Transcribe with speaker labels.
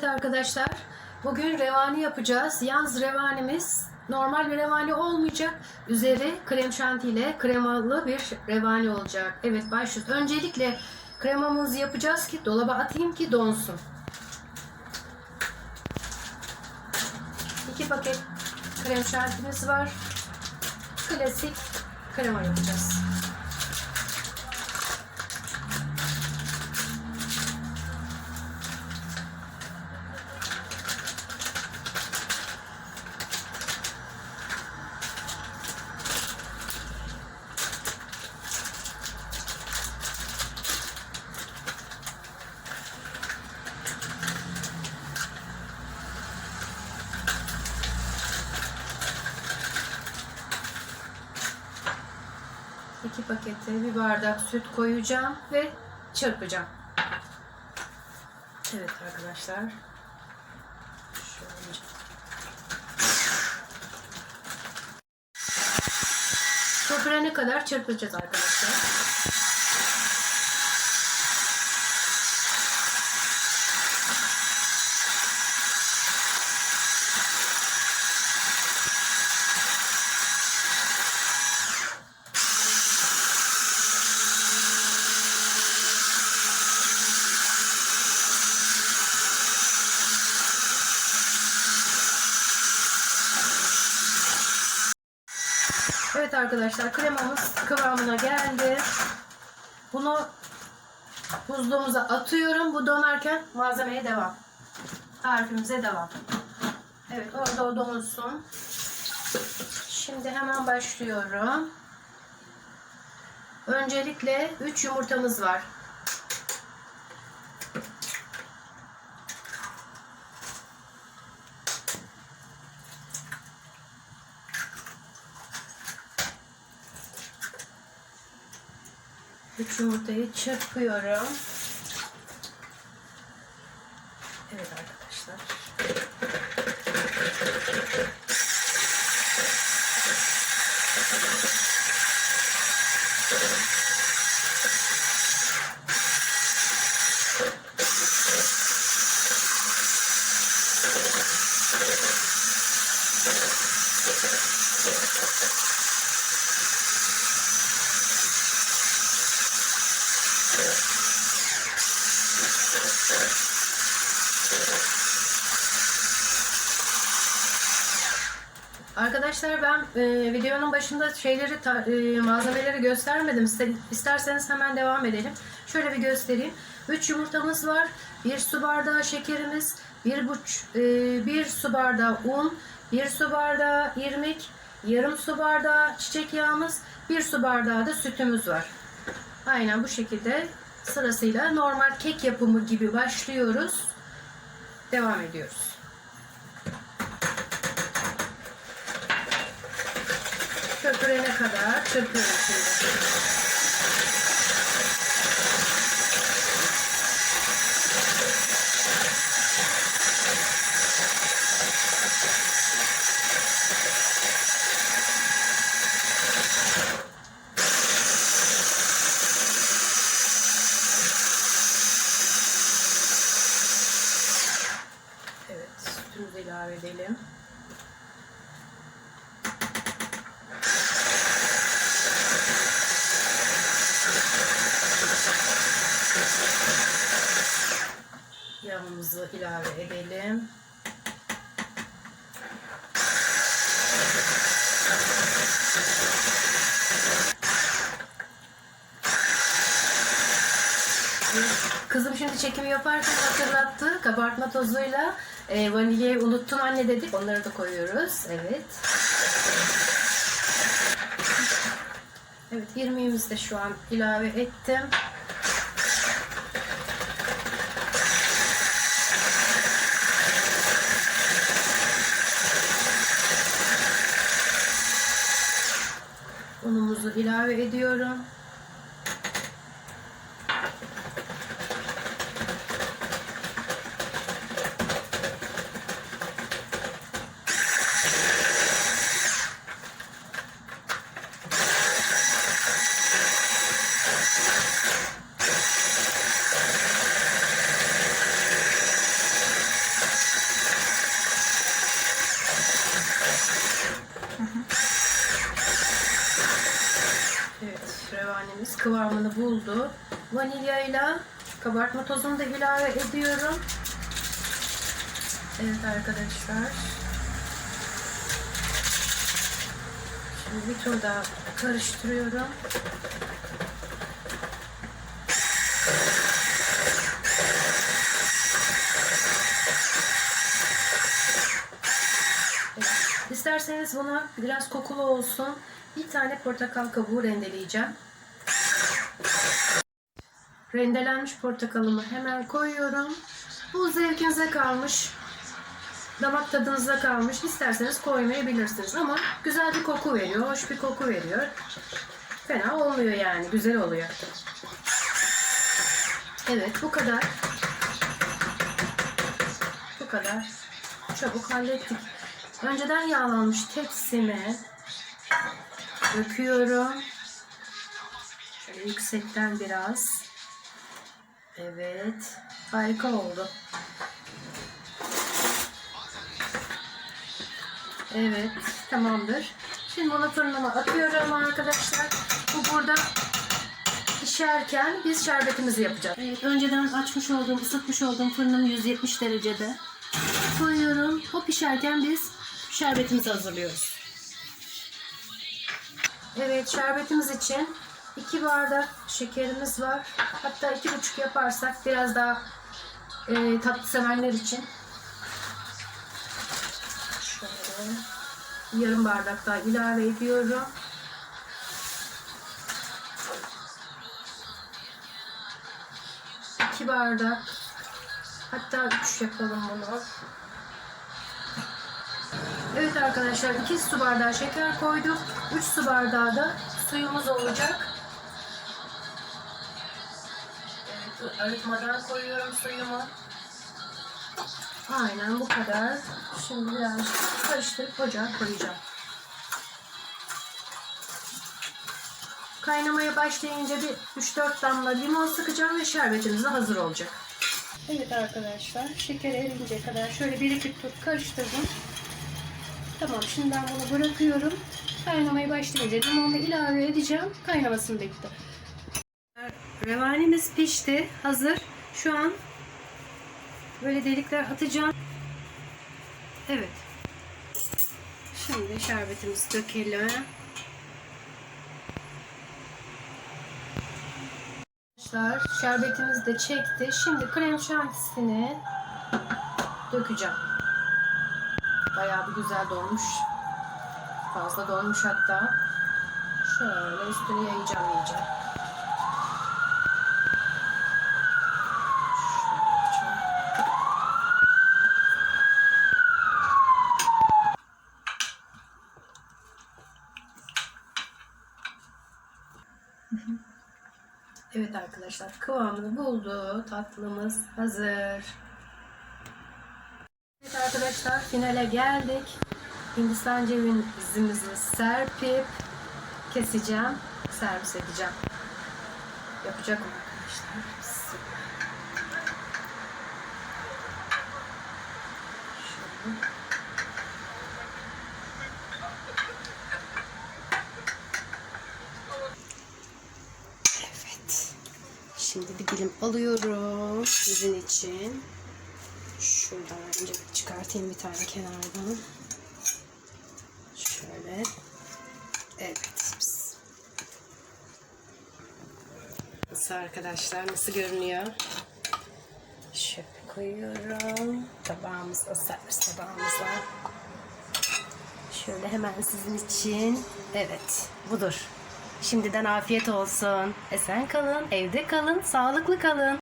Speaker 1: Evet arkadaşlar, bugün revani yapacağız. Yalnız revanimiz normal bir revani olmayacak. Üzeri krem şanti ile kremalı bir revani olacak. Evet başlıyoruz. Öncelikle kremamızı yapacağız ki dolaba atayım ki donsun. İki paket krem şantimiz var. Klasik krema yapacağız. İki pakete bir bardak süt koyacağım ve çırpacağım. Evet arkadaşlar. Şöyle. Köpürene kadar çırpacağız arkadaşlar. Evet arkadaşlar kremamız kıvamına geldi. Bunu buzluğumuza atıyorum. Bu donarken malzemeye devam. Tarifimize devam. Evet orada o donsun. Şimdi hemen başlıyorum. Öncelikle 3 yumurtamız var. Üç yumurtayı çırpıyorum. Evet arkadaşlar. Arkadaşlar ben e, videonun başında şeyleri ta- e, malzemeleri göstermedim. İste- İsterseniz hemen devam edelim. Şöyle bir göstereyim. 3 yumurtamız var. 1 su bardağı şekerimiz, 1 buç, e, 1 su bardağı un, 1 su bardağı irmik, yarım su bardağı çiçek yağımız, 1 su bardağı da sütümüz var. Aynen bu şekilde sırasıyla normal kek yapımı gibi başlıyoruz. Devam ediyoruz. köpürene kadar çırpıyorum şimdi. Evet, sütümüzü ilave edelim. Yağımızı ilave edelim. Kızım şimdi çekimi yaparken hatırlattı. Kabartma tozuyla e, vanilyayı unuttun anne dedik. Onları da koyuyoruz. Evet. Evet irmiğimizi de şu an ilave ettim. Unumuzu ilave ediyorum. Kıvamını buldu. Vanilyayla kabartma tozunu da ilave ediyorum. Evet arkadaşlar. Şimdi bir tur daha karıştırıyorum. İsterseniz buna biraz kokulu olsun. Bir tane portakal kabuğu rendeleyeceğim. Rendelenmiş portakalımı hemen koyuyorum. Bu zevkinize kalmış. Damak tadınıza kalmış. İsterseniz koymayabilirsiniz ama güzel bir koku veriyor. Hoş bir koku veriyor. Fena olmuyor yani. Güzel oluyor. Evet bu kadar. Bu kadar. Çabuk hallettik. Önceden yağlanmış tepsime döküyorum. Yüksekten biraz. Evet. Harika oldu. Evet. Tamamdır. Şimdi bunu fırınıma atıyorum arkadaşlar. Bu burada pişerken biz şerbetimizi yapacağız. Evet, önceden açmış olduğum, ısıtmış olduğum fırınım 170 derecede. Koyuyorum. O pişerken biz şerbetimizi hazırlıyoruz. Evet, şerbetimiz için 2 bardak şekerimiz var. Hatta iki buçuk yaparsak biraz daha e, tatlı sevenler için. Şöyle yarım bardak daha ilave ediyorum. İki bardak hatta üç yapalım bunu. Evet arkadaşlar 2 su bardağı şeker koyduk. 3 su bardağı da suyumuz olacak. Arıtmadan koyuyorum suyumu. Aynen bu kadar. Şimdi biraz karıştırıp ocağa koyacağım. Kaynamaya başlayınca bir 3-4 damla limon sıkacağım ve şerbetimiz de hazır olacak. Evet arkadaşlar şeker erince kadar şöyle bir iki tur karıştırdım. Tamam şimdi ben bunu bırakıyorum. Kaynamaya başlayınca limonu ilave edeceğim. Kaynamasını bekle. Revanimiz pişti. Hazır. Şu an böyle delikler atacağım. Evet. Şimdi şerbetimizi dökelim. Arkadaşlar şerbetimiz de çekti. Şimdi krem şantisini dökeceğim. Bayağı bir güzel dolmuş. Fazla dolmuş hatta. Şöyle üstüne yayacağım iyice. Evet arkadaşlar kıvamını buldu. Tatlımız hazır. Evet arkadaşlar finale geldik. Hindistan cevizimizi serpip keseceğim. Servis edeceğim. Yapacak arkadaşlar? Şöyle. Evet. Şimdi bir dilim alıyorum sizin için. Şuradan önce çıkartayım bir tane kenardan. Şöyle. Evet. Nasıl arkadaşlar? Nasıl görünüyor? Şöyle koyuyorum. Tabağımıza, servis tabağımıza. Şöyle hemen sizin için. Evet. Budur. Şimdiden afiyet olsun. Esen kalın, evde kalın, sağlıklı kalın.